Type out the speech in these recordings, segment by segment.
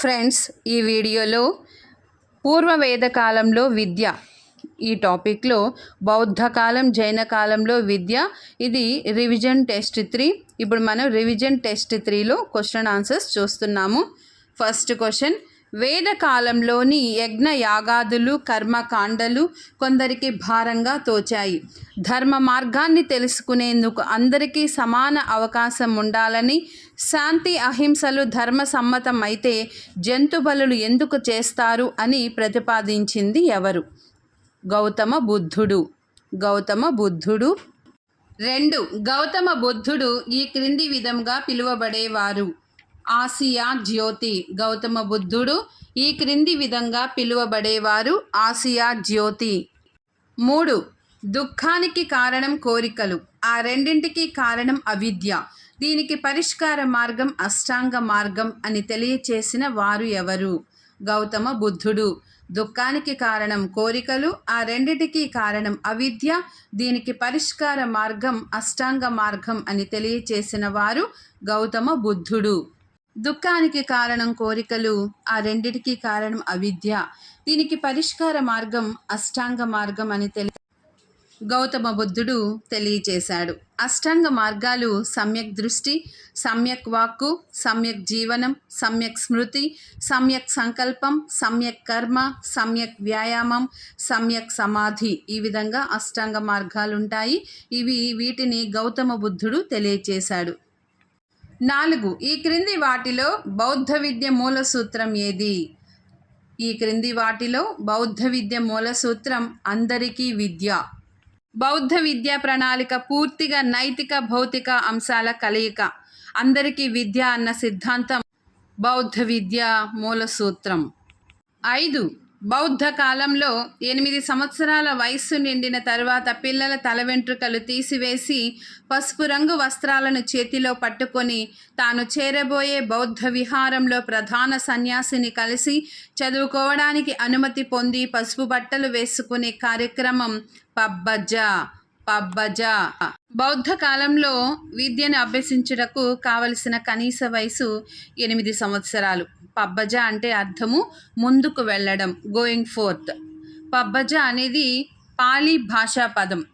Friends ఈ వీడియోలో పూర్వవేద కాలంలో విద్య ఈ టాపిక్లో బౌద్ధకాలం జైన కాలంలో విద్య ఇది రివిజన్ టెస్ట్ త్రీ. ఇప్పుడు మనం రివిజన్ టెస్ట్ త్రీలో క్వశ్చన్ ఆన్సర్స్ చూస్తున్నాము. ఫస్ట్ క్వశ్చన్ వేదకాలంలోని యజ్ఞయాగాదులు యజ్ఞ యాగాదులు కర్మకాండలు కొందరికి భారంగా తోచాయి. ధర్మ మార్గాన్ని తెలుసుకునేందుకు అందరికీ సమాన అవకాశం ఉండాలని శాంతి అహింసలు ధర్మ సమ్మతం అయితే జంతు బలులు ఎందుకు చేస్తారు అని ప్రతిపాదించింది ఎవరు? గౌతమ బుద్ధుడు. గౌతమ బుద్ధుడు. రెండు గౌతమ బుద్ధుడు ఈ క్రింది విధంగా పిలువబడేవారు. ఆసియా జ్యోతి గౌతమ బుద్ధుడు. ఈ క్రింది విధంగా పిలువబడేవారు ఆసియా జ్యోతి. మూడు. దుఃఖానికి కారణం కోరికలు. ఆ రెండింటికి కారణం అవిద్య. దీనికి పరిష్కార మార్గం అష్టాంగ మార్గం అని తెలియచేసిన వారు ఎవరు? గౌతమ బుద్ధుడు. దుఃఖానికి కారణం కోరికలు ఆ రెండిటికి కారణం అవిద్య. దీనికి పరిష్కార మార్గం అష్టాంగ మార్గం అని తెలియచేసిన వారు గౌతమ బుద్ధుడు. దుఃఖానికి కారణం కోరికలు ఆ రెండిటికి కారణం అవిద్య. దీనికి పరిష్కార మార్గం అష్టాంగ మార్గం అని తెలి గౌతమ బుద్ధుడు తెలియచేశాడు. అష్టాంగ మార్గాలు సమ్యక్ దృష్టి సమ్యక్ వాక్కు సమ్యక్ జీవనం సమ్యక్ స్మృతి సమ్యక్ సంకల్పం సమ్యక్ కర్మ సమ్యక్ వ్యాయామం సమ్యక్ సమాధి ఈ విధంగా అష్టాంగ మార్గాలు ఉంటాయి ఇవి వీటిని గౌతమ బుద్ధుడు తెలియచేశాడు. నాలుగు. ఈ క్రింది వాటిలో బౌద్ధ విద్య మూల సూత్రం ఏది? ఈ క్రింది వాటిలో బౌద్ధ విద్య మూల సూత్రం అందరికీ విద్య. బౌద్ధ విద్యా ప్రణాళిక పూర్తిగా నైతిక భౌతిక అంశాల కలయిక. అందరికీ విద్య అన్న సిద్ధాంతం బౌద్ధ విద్య మూల సూత్రం. ఐదు. బౌద్ధ కాలంలో ఎనిమిది సంవత్సరాల వయస్సు నిండిన తర్వాత పిల్లల తల వెంట్రుకలు తీసివేసి పసుపు రంగు వస్త్రాలను చేతిలో పట్టుకొని తాను చేరబోయే బౌద్ధ విహారంలో ప్రధాన సన్యాసిని కలిసి చదువుకోవడానికి అనుమతి పొంది పసుపు బట్టలు వేసుకునే కార్యక్రమం పబ్బజ. పబ్బజ. బౌద్ధ కాలంలో విద్యను అభ్యసించుటకు కావలసిన కనీస వయసు ఎనిమిది సంవత్సరాలు. పబ్బజ అంటే అర్థము ముందుకు వెళ్ళడం గోయింగ్ ఫోర్త్ పబ్బజ అనేది పాలీ భాషా పదం.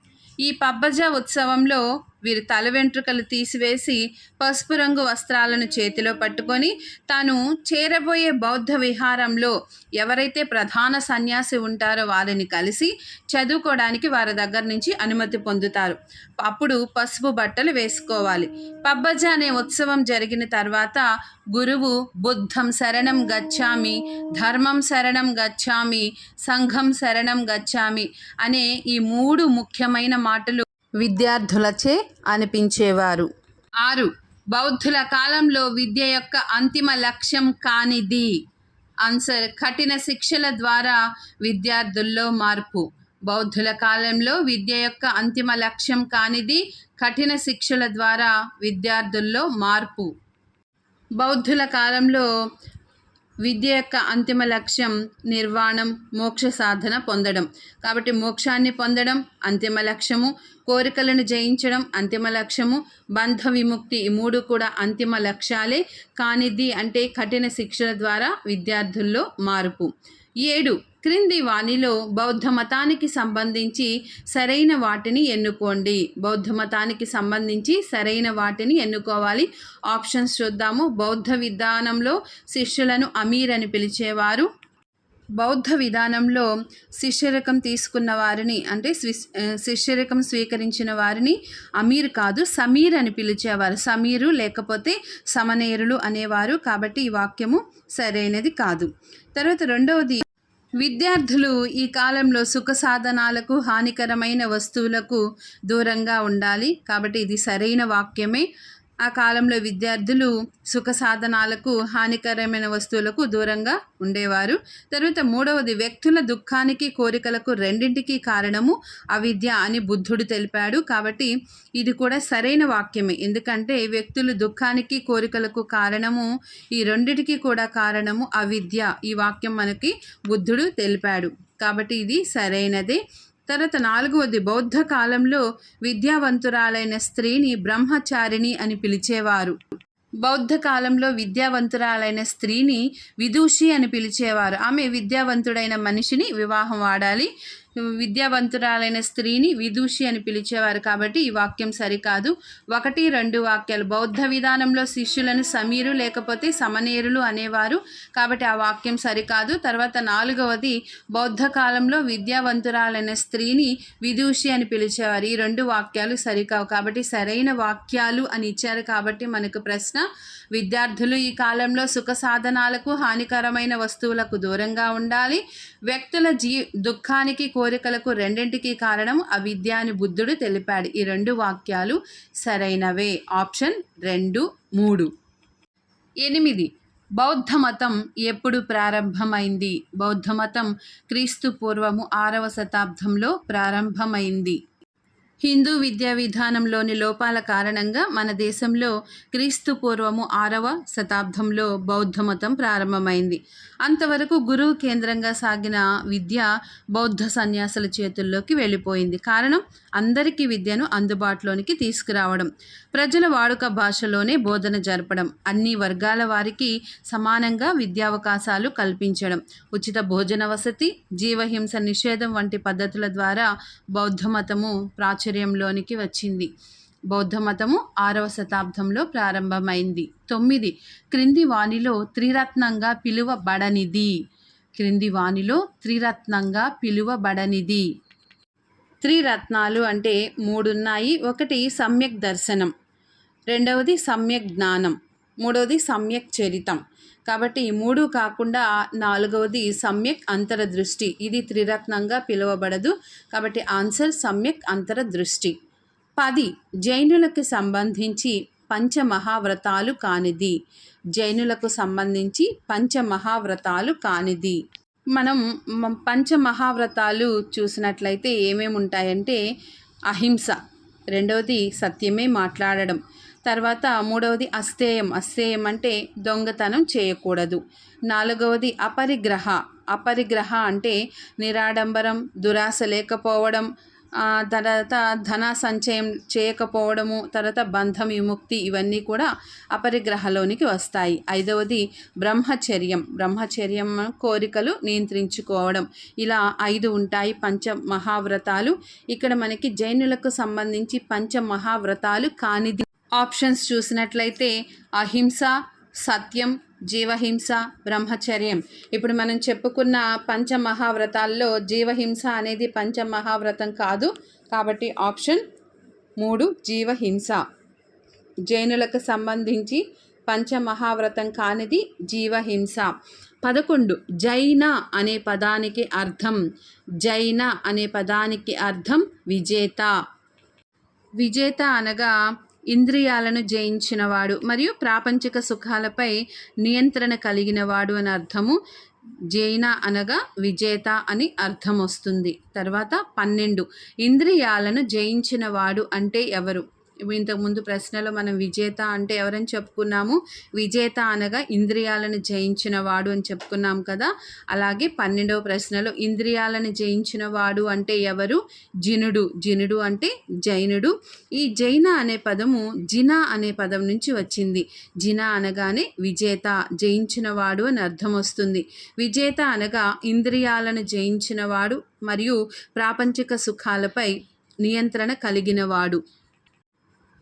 ఈ పబ్బజ ఉత్సవంలో వీరు తల వెంట్రుకలు తీసివేసి పసుపు రంగు వస్త్రాలను చేతిలో పట్టుకొని తాను చేరబోయే బౌద్ధ విహారంలో ఎవరైతే ప్రధాన సన్యాసి ఉంటారో వారిని కలిసి చదువుకోవడానికి వారి దగ్గర నుంచి అనుమతి పొందుతారు. అప్పుడు పసుపు బట్టలు వేసుకోవాలి. పబ్బజ అనే ఉత్సవం జరిగిన తర్వాత గురువు బుద్ధం శరణం గచ్చామి ధర్మం శరణం గచ్చామి సంఘం శరణం గచ్చామి అనే ఈ మూడు ముఖ్యమైన మాటలు విద్యార్థులచే అనిపించేవారు. ఆరు బౌద్ధుల కాలంలో విద్య యొక్క అంతిమ లక్ష్యం కానిది. ఆన్సర్ కఠిన శిక్షల ద్వారా విద్యార్థుల్లో మార్పు. బౌద్ధుల కాలంలో విద్య యొక్క అంతిమ లక్ష్యం కానిది కఠిన శిక్షల ద్వారా విద్యార్థుల్లో మార్పు. బౌద్ధుల కాలంలో విద్య యొక్క అంతిమ లక్ష్యం నిర్వాణం మోక్ష సాధన పొందడం. కాబట్టి మోక్షాన్ని పొందడం అంతిమ లక్ష్యము. కోరికలను జయించడం అంతిమ లక్ష్యము. బంధ విముక్తి ఈ మూడు కూడా అంతిమ లక్ష్యాలే. కానిది అంటే కఠిన శిక్షల ద్వారా విద్యార్థుల్లో మార్పు. ఏడు. క్రింది వాణిలో బౌద్ధ మతానికి సంబంధించి సరైన వాటిని ఎన్నుకోండి. బౌద్ధ మతానికి సంబంధించి సరైన వాటిని ఎన్నుకోవాలి. ఆప్షన్స్ చూద్దాము. బౌద్ధ విధానంలో శిష్యులను అమీర్ అని పిలిచేవారు. బౌద్ధ విధానంలో శిష్యరకం తీసుకున్న వారిని అంటే శిష్యరకం స్వీకరించిన వారిని అమీర్ కాదు సమీర్ అని పిలిచేవారు. సమీరు లేకపోతే సమనేరులు అనేవారు. కాబట్టి ఈ వాక్యము సరైనది కాదు. తర్వాత రెండవది విద్యార్థులు ఈ కాలంలో సుఖ సాధనాలకు హానికరమైన వస్తువులకు దూరంగా ఉండాలి. కాబట్టి ఇది సరైన వాక్యమే. ఆ కాలంలో విద్యార్థులు సుఖ సాధనాలకు హానికరమైన వస్తువులకు దూరంగా ఉండేవారు. తర్వాత మూడవది వ్యక్తుల దుఃఖానికి కోరికలకు రెండింటికి కారణము అవిద్య అని బుద్ధుడు తెలిపాడు. కాబట్టి ఇది కూడా సరైన వాక్యమే. ఎందుకంటే వ్యక్తులు దుఃఖానికి కోరికలకు కారణము ఈ రెండిటికి కూడా కారణము అవిద్య. ఈ వాక్యం మనకి బుద్ధుడు తెలిపాడు. కాబట్టి ఇది సరైనదే. తర్వాత నాలుగవది బౌద్ధ కాలంలో విద్యావంతురాలైన స్త్రీని బ్రహ్మచారిణి అని పిలిచేవారు. బౌద్ధ కాలంలో విద్యావంతురాలైన స్త్రీని విదూషి అని పిలిచేవారు. ఆమె విద్యావంతుడైన మనిషిని వివాహం వాడాలి. విద్యావంతురాలైన స్త్రీని విదూషి అని పిలిచేవారు కాబట్టి ఈ వాక్యం సరికాదు. ఒకటి రెండు వాక్యాలు. బౌద్ధ విధానంలో శిష్యులను సమీరు లేకపోతే సమనేరులు అనేవారు కాబట్టి ఆ వాక్యం సరికాదు. తర్వాత నాలుగవది బౌద్ధ కాలంలో విద్యావంతురాలైన స్త్రీని విదూషి అని పిలిచేవారు. ఈ రెండు వాక్యాలు సరికావు కాబట్టి సరైన వాక్యాలు అని ఇచ్చారు కాబట్టి మనకు ప్రశ్న విద్యార్థులు ఈ కాలంలో సుఖ సాధనాలకు హానికరమైన వస్తువులకు దూరంగా ఉండాలి. వ్యక్తుల జీ దుఃఖానికి కోరికలకు రెండింటికి కారణం అవిద్య అని బుద్ధుడు తెలిపాడు. ఈ రెండు వాక్యాలు సరైనవే. ఆప్షన్ రెండు మూడు. ఎనిమిది. బౌద్ధ మతం ఎప్పుడు ప్రారంభమైంది? బౌద్ధ మతం క్రీస్తు పూర్వము ఆరవ శతాబ్దంలో ప్రారంభమైంది. హిందూ విద్యా విధానంలోని లోపాల కారణంగా మన దేశంలో క్రీస్తు పూర్వము ఆరవ శతాబ్దంలో బౌద్ధ మతం ప్రారంభమైంది. అంతవరకు గురువు కేంద్రంగా సాగిన విద్య బౌద్ధ సన్యాసుల చేతుల్లోకి వెళ్ళిపోయింది. కారణం అందరికీ విద్యను అందుబాటులోనికి తీసుకురావడం ప్రజల వాడుక భాషలోనే బోధన జరపడం అన్ని వర్గాల వారికి సమానంగా విద్యావకాశాలు కల్పించడం ఉచిత భోజన వసతి జీవహింస నిషేధం వంటి పద్ధతుల ద్వారా బౌద్ధమతము ప్రాచుర్యంలోనికి వచ్చింది. బౌద్ధమతము ఆరవ శతాబ్దంలో ప్రారంభమైంది. తొమ్మిది క్రింది వాణిలో త్రిరత్నంగా పిలువబడనిది. క్రింది వాణిలో త్రిరత్నంగా పిలువబడనిది. త్రిరత్నాలు అంటే మూడున్నాయి. ఒకటి సమ్యక్ దర్శనం రెండవది సమ్యక్ జ్ఞానం మూడవది సమ్యక్ చరితం. కాబట్టి ఈ మూడు కాకుండా నాలుగవది సమ్యక్ అంతరదృష్టి. ఇది త్రిరత్నంగా పిలువబడదు. కాబట్టి ఆన్సర్ సమ్యక్ అంతరదృష్టి. పది జైనులకు సంబంధించి పంచమహావ్రతాలు కానిది. జైనులకు సంబంధించి పంచమహావ్రతాలు కానిది. మనం పంచమహావ్రతాలు చూసినట్లయితే ఏమేమి ఉంటాయంటే అహింస రెండవది సత్యమే మాట్లాడడం తర్వాత మూడవది అస్థేయం. అస్థేయం అంటే దొంగతనం చేయకూడదు. నాలుగవది అపరిగ్రహ. అపరిగ్రహ అంటే నిరాడంబరం దురాశ లేకపోవడం తర్వాత ధన సంచయం చేయకపోవడము తర్వాత బంధం విముక్తి ఇవన్నీ కూడా అపరిగ్రహలోనికి వస్తాయి. ఐదవది బ్రహ్మచర్యం. బ్రహ్మచర్యం కోరికలు నియంత్రించుకోవడం. ఇలా ఐదు ఉంటాయి. పంచ మహావ్రతాలు ఇక్కడ మనకి జైనులకు సంబంధించి పంచ మహావ్రతాలు కానిది. ఆప్షన్స్ చూసినట్లయితే అహింస సత్యం జీవహింస బ్రహ్మచర్యం. ఇప్పుడు మనం చెప్పుకున్న పంచమహావ్రతాల్లో జీవహింస అనేది పంచమహావ్రతం కాదు. కాబట్టి ఆప్షన్ మూడు జీవహింస. జైనులకు సంబంధించి పంచమహావ్రతం కానిది జీవహింస. పదకొండు జైన అనే పదానికి అర్థం. జైన అనే పదానికి అర్థం విజేత. విజేత అనగా ఇంద్రియాలను జయించినవాడు మరియు ప్రాపంచిక సుఖాలపై నియంత్రణ కలిగినవాడు అని అర్థము. జైన అనగా విజేత అని అర్థం వస్తుంది. తర్వాత పన్నెండు. ఇంద్రియాలను జయించినవాడు అంటే ఎవరు? ఇంతకుముందు ప్రశ్నలో మనం విజేత అంటే ఎవరని చెప్పుకున్నాము? విజేత అనగా ఇంద్రియాలను జయించిన వాడు అని చెప్పుకున్నాం కదా? అలాగే పన్నెండవ ప్రశ్నలో ఇంద్రియాలను జయించిన వాడు అంటే ఎవరు? జినుడు. జినుడు అంటే జైనుడు. ఈ జైన అనే పదము జిన అనే పదం నుంచి వచ్చింది. జిన అనగానే విజేత జయించినవాడు అని అర్థం వస్తుంది. విజేత అనగా ఇంద్రియాలను జయించినవాడు మరియు ప్రాపంచిక సుఖాలపై నియంత్రణ కలిగినవాడు.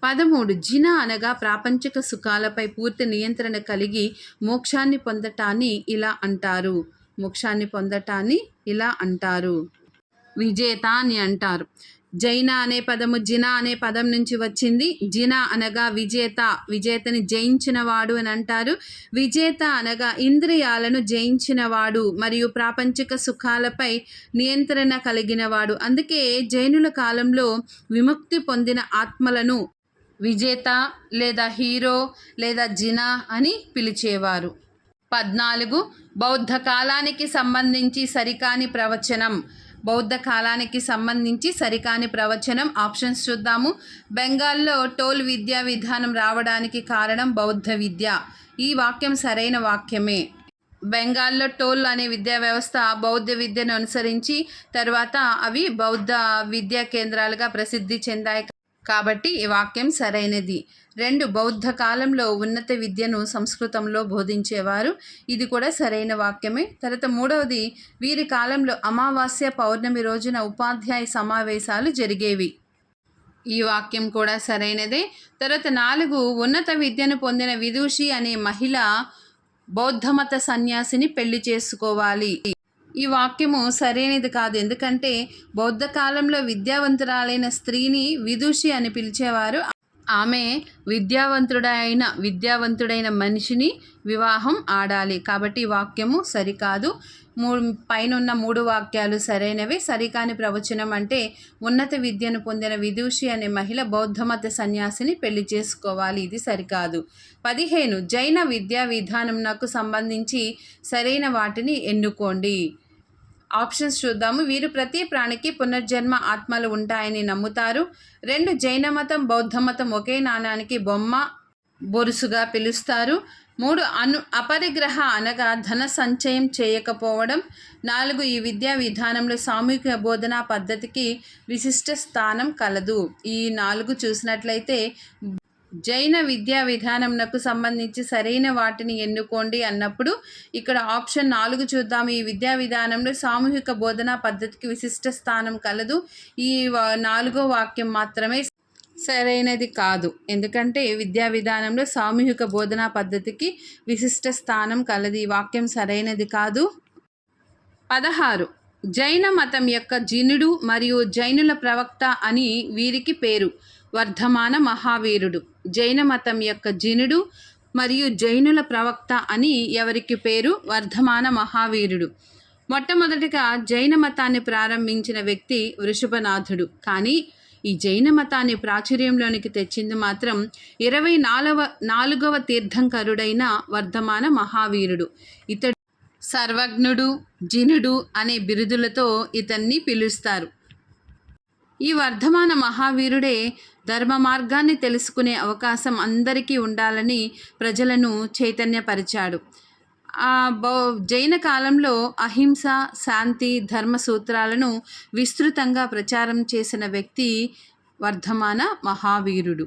పదమూడు జిన అనగా ప్రాపంచిక సుఖాలపై పూర్తి నియంత్రణ కలిగి మోక్షాన్ని పొందటాన్ని ఇలా అంటారు. మోక్షాన్ని పొందటాన్ని ఇలా అంటారు. విజేత అని అంటారు. జైన అనే పదము జిన అనే పదం నుంచి వచ్చింది. జిన అనగా విజేత విజేతని జయించినవాడు అని అంటారు. విజేత అనగా ఇంద్రియాలను జయించినవాడు మరియు ప్రాపంచిక సుఖాలపై నియంత్రణ కలిగినవాడు. అందుకే జైనుల కాలంలో విముక్తి పొందిన ఆత్మలను విజేత లేదా హీరో లేదా జినా అని పిలిచేవారు. పద్నాలుగు బౌద్ధ కాలానికి సంబంధించి సరికాని ప్రవచనం. బౌద్ధ కాలానికి సంబంధించి సరికాని ప్రవచనం. ఆప్షన్స్ చూద్దాము. బెంగాల్లో టోల్ విద్యా విధానం రావడానికి కారణం బౌద్ధ విద్య. ఈ వాక్యం సరైన వాక్యమే. బెంగాల్లో టోల్ అనే విద్యా వ్యవస్థ బౌద్ధ విద్యను అనుసరించి తర్వాత అవి బౌద్ధ విద్యా కేంద్రాలుగా ప్రసిద్ధి చెందాయి కాబట్టి ఈ వాక్యం సరైనది. రెండు బౌద్ధ కాలంలో ఉన్నత విద్యను సంస్కృతంలో బోధించేవారు. ఇది కూడా సరైన వాక్యమే. తర్వాత మూడవది వీరి కాలంలో అమావాస్య పౌర్ణమి రోజున ఉపాధ్యాయ సమావేశాలు జరిగేవి. ఈ వాక్యం కూడా సరైనదే. తర్వాత నాలుగు ఉన్నత విద్యను పొందిన విదూషి అనే మహిళ బౌద్ధమత సన్యాసిని పెళ్ళి చేసుకోవాలి. ఈ వాక్యము సరైనది కాదు. ఎందుకంటే బౌద్ధ కాలంలో విద్యావంతురాలైన స్త్రీని విదూషి అని పిలిచేవారు. ఆమె విద్యావంతుడైన విద్యావంతుడైన మనిషిని వివాహం ఆడాలి. కాబట్టి వాక్యము సరికాదు. మూ పైన ఉన్న మూడు వాక్యాలు సరైనవి. సరికాని ప్రవచనం అంటే ఉన్నత విద్యను పొందిన విదూషి అనే మహిళ బౌద్ధమత సన్యాసిని పెళ్ళి చేసుకోవాలి. ఇది సరికాదు. పదిహేను జైన విద్యా విధానంకు సంబంధించి సరైన వాటిని ఎన్నుకోండి. ఆప్షన్స్ చూద్దాము. వీరు ప్రతి ప్రాణికి పునర్జన్మ ఆత్మలు ఉంటాయని నమ్ముతారు. రెండు జైన మతం బౌద్ధ మతం ఒకే నాణానికి బొమ్మ బొరుసుగా పిలుస్తారు. మూడు అను అపరిగ్రహ అనగా ధన సంచయం చేయకపోవడం. నాలుగు ఈ విద్యా విధానంలో సామూహిక బోధనా పద్ధతికి విశిష్ట స్థానం కలదు. ఈ నాలుగు చూసినట్లయితే జైన విద్యా విధానంకు సంబంధించి సరైన వాటిని ఎన్నుకోండి అన్నప్పుడు ఇక్కడ ఆప్షన్ నాలుగు చూద్దాం. ఈ విద్యా విధానంలో సామూహిక బోధనా పద్ధతికి విశిష్ట స్థానం కలదు. ఈ వా- నాలుగో వాక్యం మాత్రమే సరైనది కాదు. ఎందుకంటే విద్యా విధానంలో సామూహిక బోధనా పద్ధతికి విశిష్ట స్థానం కలదు. ఈ వాక్యం సరైనది కాదు. పదహారు. జైన మతం యొక్క జినుడు మరియు జైనుల ప్రవక్త అని వీరికి పేరు. వర్ధమాన మహావీరుడు జైన మతం యొక్క జినుడు మరియు జైనుల ప్రవక్త అని ఎవరికి పేరు? వర్ధమాన మహావీరుడు. మొట్టమొదటిగా జైన మతాన్ని ప్రారంభించిన వ్యక్తి వృషభనాథుడు. కానీ ఈ జైన మతాన్ని ప్రాచుర్యంలోనికి తెచ్చింది మాత్రం ఇరవై నాలుగవ నాలుగవ తీర్థంకరుడైన వర్ధమాన మహావీరుడు. ఇతడు సర్వజ్ఞుడు జినుడు అనే బిరుదులతో ఇతన్ని పిలుస్తారు. ఈ వర్ధమాన మహావీరుడే ధర్మ మార్గాన్ని తెలుసుకునే అవకాశం అందరికీ ఉండాలని ప్రజలను చైతన్యపరిచాడు. ఆ బౌ జైన కాలంలో అహింస శాంతి ధర్మ సూత్రాలను విస్తృతంగా ప్రచారం చేసిన వ్యక్తి వర్ధమాన మహావీరుడు.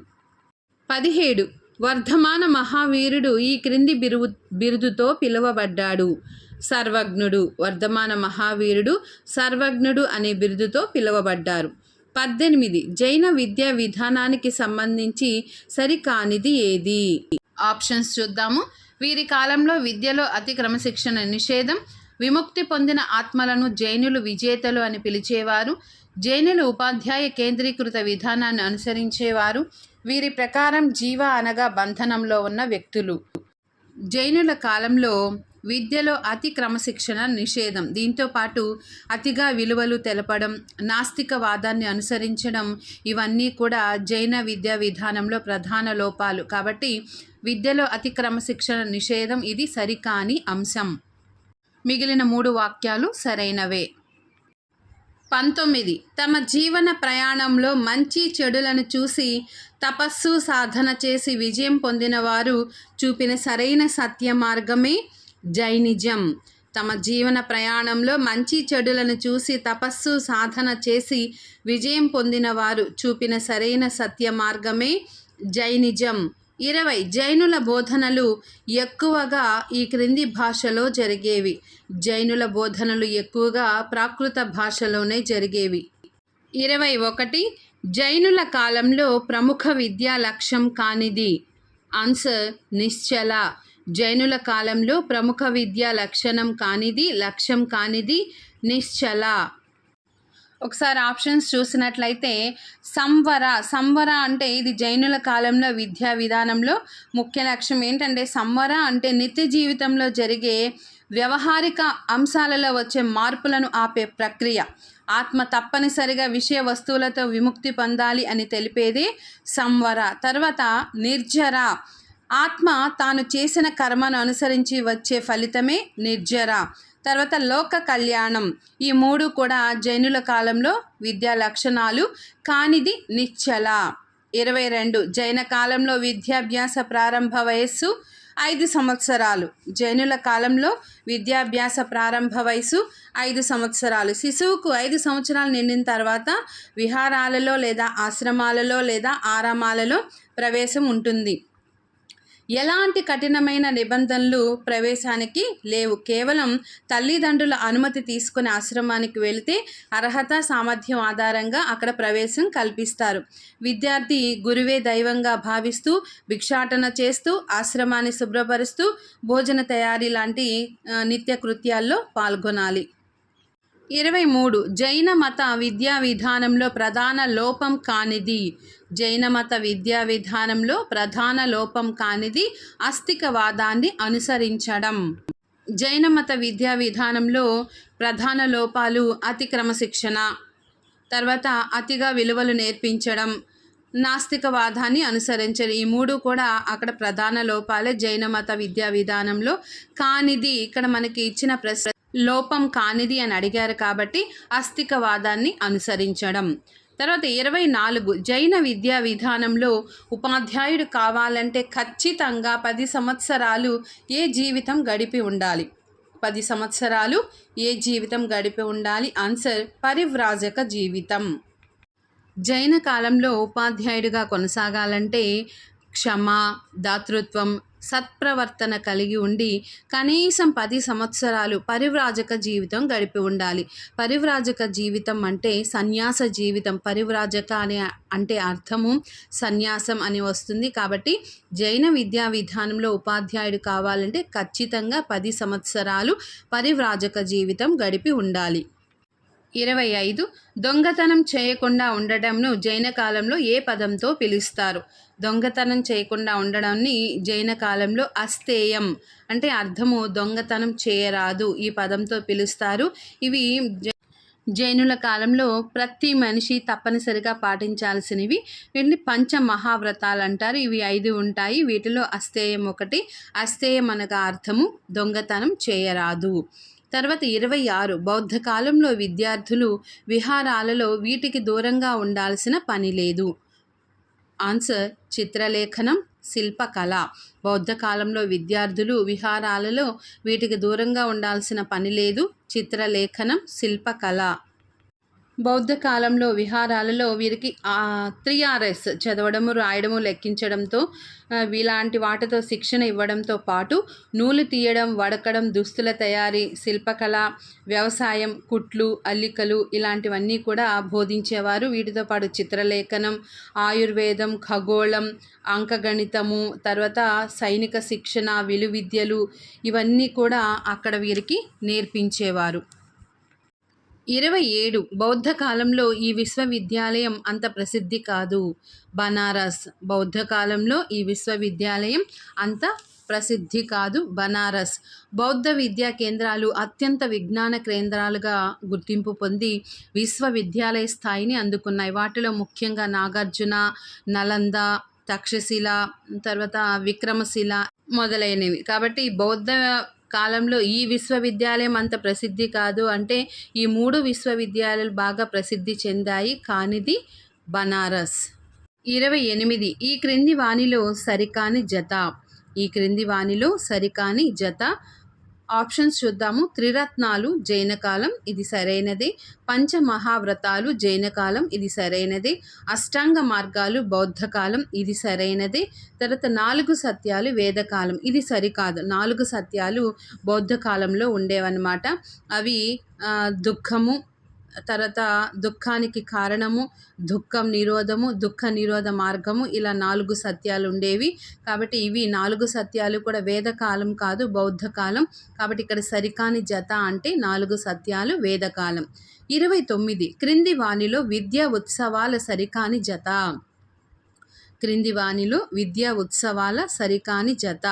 పదిహేడు. వర్ధమాన మహావీరుడు ఈ క్రింది బిరువు బిరుదుతో పిలువబడ్డాడు. సర్వజ్ఞుడు. వర్ధమాన మహావీరుడు సర్వజ్ఞుడు అనే బిరుదుతో పిలువబడ్డారు. పద్దెనిమిది. జైన విద్యా విధానానికి సంబంధించి సరికానిది ఏది? ఆప్షన్స్ చూద్దాము. వీరి కాలంలో విద్యలో అతి క్రమశిక్షణ నిషేధం విముక్తి పొందిన ఆత్మలను జైనులు విజేతలు అని పిలిచేవారు. జైనులు ఉపాధ్యాయ కేంద్రీకృత విధానాన్ని అనుసరించేవారు. వీరి ప్రకారం జీవ అనగా బంధనంలో ఉన్న వ్యక్తులు. జైనుల కాలంలో విద్యలో అతి క్రమశిక్షణ నిషేధం. దీంతో పాటు అతిగా విలువలు తెలపడం నాస్తికవాదాన్ని అనుసరించడం ఇవన్నీ కూడా జైన విద్యా విధానంలో ప్రధాన లోపాలు. కాబట్టి విద్యలో అతి క్రమశిక్షణ నిషేధం ఇది సరికాని అంశం. మిగిలిన మూడు వాక్యాలు సరైనవే. పంతొమ్మిది. తమ జీవన ప్రయాణంలో మంచి చెడులను చూసి తపస్సు సాధన చేసి విజయం పొందిన వారు చూపిన సరైన సత్య మార్గమే జైనిజం. తమ జీవన ప్రయాణంలో మంచి చెడులను చూసి తపస్సు సాధన చేసి విజయం పొందిన వారు చూపిన సరైన సత్య మార్గమే జైనిజం. ఇరవై జైనుల బోధనలు ఎక్కువగా ఈ క్రింది భాషలో జరిగేవి. జైనుల బోధనలు ఎక్కువగా ప్రాకృత భాషలోనే జరిగేవి. ఇరవై ఒకటి జైనుల కాలంలో ప్రముఖ విద్యా లక్ష్యం కానిది. ఆన్సర్ నిశ్చల. జైనుల కాలంలో ప్రముఖ విద్యా లక్షణం కానిది లక్ష్యం కానిది నిశ్చల. ఒకసారి ఆప్షన్స్ చూసినట్లయితే సంవర సంవర అంటే ఇది జైనుల కాలంలో విద్యా విధానంలో ముఖ్య లక్ష్యం. ఏంటంటే సంవర అంటే నిత్య జీవితంలో జరిగే వ్యవహారిక అంశాలలో వచ్చే మార్పులను ఆపే ప్రక్రియ. ఆత్మ తప్పనిసరిగా విషయ వస్తువులతో విముక్తి పొందాలి అని తెలిపేదే సంవర. తర్వాత నిర్జర. ఆత్మ తాను చేసిన కర్మను అనుసరించి వచ్చే ఫలితమే నిర్జర. తర్వాత లోక కళ్యాణం. ఈ మూడు కూడా జైనుల కాలంలో విద్యా లక్షణాలు కానిది నిశ్చల. ఇరవై రెండు. జైన కాలంలో విద్యాభ్యాస ప్రారంభ వయస్సు ఐదు సంవత్సరాలు. జైనుల కాలంలో విద్యాభ్యాస ప్రారంభ వయసు ఐదు సంవత్సరాలు. శిశువుకు ఐదు సంవత్సరాలు నిండిన తర్వాత విహారాలలో లేదా ఆశ్రమాలలో లేదా ఆరామాలలో ప్రవేశం ఉంటుంది. ఎలాంటి కఠినమైన నిబంధనలు ప్రవేశానికి లేవు. కేవలం తల్లిదండ్రుల అనుమతి తీసుకుని ఆశ్రమానికి వెళితే అర్హత సామర్థ్యం ఆధారంగా అక్కడ ప్రవేశం కల్పిస్తారు. విద్యార్థి గురువే దైవంగా భావిస్తూ భిక్షాటన చేస్తూ ఆశ్రమాన్ని శుభ్రపరుస్తూ భోజన తయారీ లాంటి నిత్య కృత్యాల్లో పాల్గొనాలి. ఇరవై మూడు. జైన మత విద్యా విధానంలో ప్రధాన లోపం కానిది. జైన మత విద్యా విధానంలో ప్రధాన లోపం కానిది అస్తికవాదాన్ని అనుసరించడం. జైన మత విద్యా విధానంలో ప్రధాన లోపాలు అతి క్రమశిక్షణ తర్వాత అతిగా విలువలు నేర్పించడం నాస్తికవాదాన్ని అనుసరించడం. ఈ మూడు కూడా అక్కడ ప్రధాన లోపాలే జైన మత విద్యా విధానంలో కానిది. ఇక్కడ మనకి ఇచ్చిన ప్రశ్న లోపం కానిది అని అడిగారు కాబట్టి అస్తికవాదాన్ని అనుసరించడం. తర్వాత ఇరవై నాలుగు జైన విద్యా విధానంలో ఉపాధ్యాయుడు కావాలంటే ఖచ్చితంగా పది సంవత్సరాలు ఏ జీవితం గడిపి ఉండాలి. పది సంవత్సరాలు ఏ జీవితం గడిపి ఉండాలి? ఆన్సర్ పరివ్రాజక జీవితం. జైన కాలంలో ఉపాధ్యాయుడిగా కొనసాగాలంటే క్షమ దాతృత్వం సత్ప్రవర్తన కలిగి ఉండి కనీసం పది సంవత్సరాలు పరివ్రాజక జీవితం గడిపి ఉండాలి. పరివ్రాజక జీవితం అంటే సన్యాస జీవితం. పరివ్రాజక అనే అంటే అర్థము సన్యాసం అని వస్తుంది. కాబట్టి జైన విద్యా విధానంలో ఉపాధ్యాయుడు కావాలంటే ఖచ్చితంగా పది సంవత్సరాలు పరివ్రాజక జీవితం గడిపి ఉండాలి. ఇరవై ఐదు దొంగతనం చేయకుండా ఉండటంను జైన కాలంలో ఏ పదంతో పిలుస్తారు? దొంగతనం చేయకుండా ఉండడాన్ని జైన కాలంలో అస్తేయం అంటే అర్థము దొంగతనం చేయరాదు ఈ పదంతో పిలుస్తారు. ఇవి జై- జైనుల కాలంలో ప్రతి మనిషి తప్పనిసరిగా పాటించాల్సినవి. వీటిని పంచ మహావ్రతాలు అంటారు ఇవి ఐదు ఉంటాయి. వీటిలో అస్తేయం ఒకటి. అస్తేయం అనగా అర్థము దొంగతనం చేయరాదు. తర్వాత ఇరవై ఆరు. బౌద్ధ కాలంలో విద్యార్థులు విహారాలలో వీటికి దూరంగా ఉండాల్సిన పని లేదు. ఆన్సర్ చిత్రలేఖనం శిల్పకళ. బౌద్ధ కాలంలో విద్యార్థులు విహారాలలో వీటికి దూరంగా ఉండాల్సిన పని లేదు. చిత్రలేఖనం శిల్పకళ. బౌద్ధ కాలంలో విహారాలలో వీరికి త్రీ ఆర్ఎస్ చదవడము రాయడము లెక్కించడంతో ఇలాంటి వాటితో శిక్షణ ఇవ్వడంతో పాటు నూలు తీయడం వడకడం దుస్తుల తయారీ శిల్పకళ వ్యవసాయం కుట్లు అల్లికలు ఇలాంటివన్నీ కూడా బోధించేవారు. వీటితో పాటు చిత్రలేఖనం ఆయుర్వేదం ఖగోళం అంకగణితము తర్వాత సైనిక శిక్షణ విలువిద్యలు ఇవన్నీ కూడా అక్కడ వీరికి నేర్పించేవారు. ఇరవై ఏడు బౌద్ధ కాలంలో ఈ విశ్వవిద్యాలయం అంత ప్రసిద్ధి కాదు. బనారస్ బౌద్ధ కాలంలో ఈ విశ్వవిద్యాలయం అంత ప్రసిద్ధి కాదు. బనారస్ బౌద్ధ విద్యా కేంద్రాలు అత్యంత విజ్ఞాన కేంద్రాలుగా గుర్తింపు పొంది విశ్వవిద్యాలయ స్థాయిని అందుకున్నాయి. వాటిలో ముఖ్యంగా నాగార్జున నలంద తక్షశిల తర్వాత విక్రమశిల మొదలైనవి. కాబట్టి బౌద్ధ కాలంలో ఈ విశ్వవిద్యాలయం అంత ప్రసిద్ధి కాదు. అంటే ఈ మూడు విశ్వవిద్యాలయాలు బాగా ప్రసిద్ధి చెందాయి. కానిది బనారస్. ఇరవై ఎనిమిది. ఈ క్రింది వాణిలో సరికాని జత. ఈ క్రింది వాణిలో సరికాని జత. ఆప్షన్స్ చూద్దాము. త్రిరత్నాలు జైన కాలం ఇది సరైనదే. పంచమహావ్రతాలు జైన కాలం ఇది సరైనదే. అష్టాంగ మార్గాలు బౌద్ధకాలం ఇది సరైనదే. తర్వాత నాలుగు సత్యాలు వేదకాలం ఇది సరికాదు. నాలుగు సత్యాలు బౌద్ధకాలంలో ఉండేవన్నమాట. అవి దుఃఖము తర్వాత దుఃఖానికి కారణము దుఃఖం నిరోధము దుఃఖ నిరోధ మార్గము ఇలా నాలుగు సత్యాలు ఉండేవి. కాబట్టి ఇవి నాలుగు సత్యాలు కూడా వేదకాలం కాదు బౌద్ధకాలం కాబట్టి ఇక్కడ సరికాని జత అంటే నాలుగు సత్యాలు వేదకాలం ఇరవై తొమ్మిది క్రింది వాణిలో విద్యా ఉత్సవాల సరికాని జత. క్రింది వాణిలో విద్యా ఉత్సవాల సరికాని జత.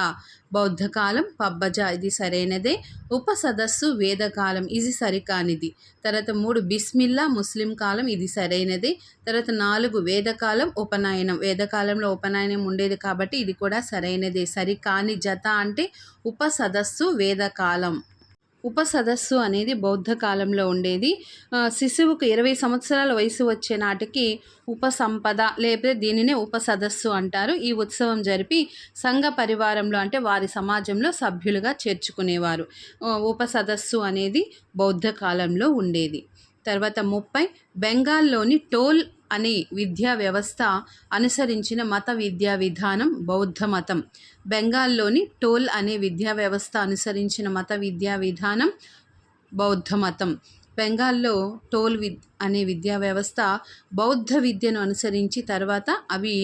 బౌద్ధకాలం పబ్బజ ఇది సరైనదే. ఉప సదస్సు వేదకాలం ఇది సరికానిది. తర్వాత మూడు బిస్మిల్లా ముస్లిం కాలం ఇది సరైనదే. తర్వాత నాలుగు వేదకాలం ఉపనయనం. వేదకాలంలో ఉపనయనం ఉండేది కాబట్టి ఇది కూడా సరైనదే. సరికాని జత అంటే ఉప సదస్సు వేదకాలం. ఉపసదస్సు అనేది బౌద్ధ కాలంలో ఉండేది. శిశువుకు ఇరవై సంవత్సరాల వయసు వచ్చే నాటికి ఉపసంపద లేకపోతే దీనినే ఉపసదస్సు అంటారు. ఈ ఉత్సవం జరిపి సంఘ పరివారంలో అంటే వారి సమాజంలో సభ్యులుగా చేర్చుకునేవారు. ఉపసదస్సు అనేది బౌద్ధ కాలంలో ఉండేది. తర్వాత ముప్పై బెంగాల్లోని టోల్ అనే విద్యా వ్యవస్థ అనుసరించిన మత విద్యా విధానం బౌద్ధ మతం. బెంగాల్లోని టోల్ అనే విద్యా వ్యవస్థ అనుసరించిన మత విద్యా విధానం బౌద్ధ మతం. బెంగాల్లో టోల్ విద్ అనే విద్యా వ్యవస్థ బౌద్ధ విద్యను అనుసరించి తర్వాత అవి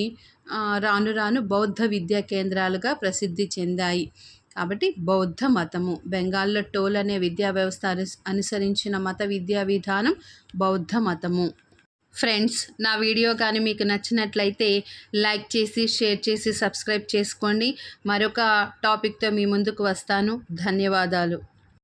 రాను రాను బౌద్ధ విద్యా కేంద్రాలుగా ప్రసిద్ధి చెందాయి. కాబట్టి బౌద్ధ మతము బెంగాల్లో టోల్ అనే విద్యా వ్యవస్థ అనుసరించిన మత విద్యా విధానం బౌద్ధ మతము. ఫ్రెండ్స్ నా వీడియో కానీ మీకు నచ్చినట్లయితే లైక్ చేసి షేర్ చేసి సబ్స్క్రైబ్ చేసుకోండి. మరొక టాపిక్తో మీ ముందుకు వస్తాను. ధన్యవాదాలు.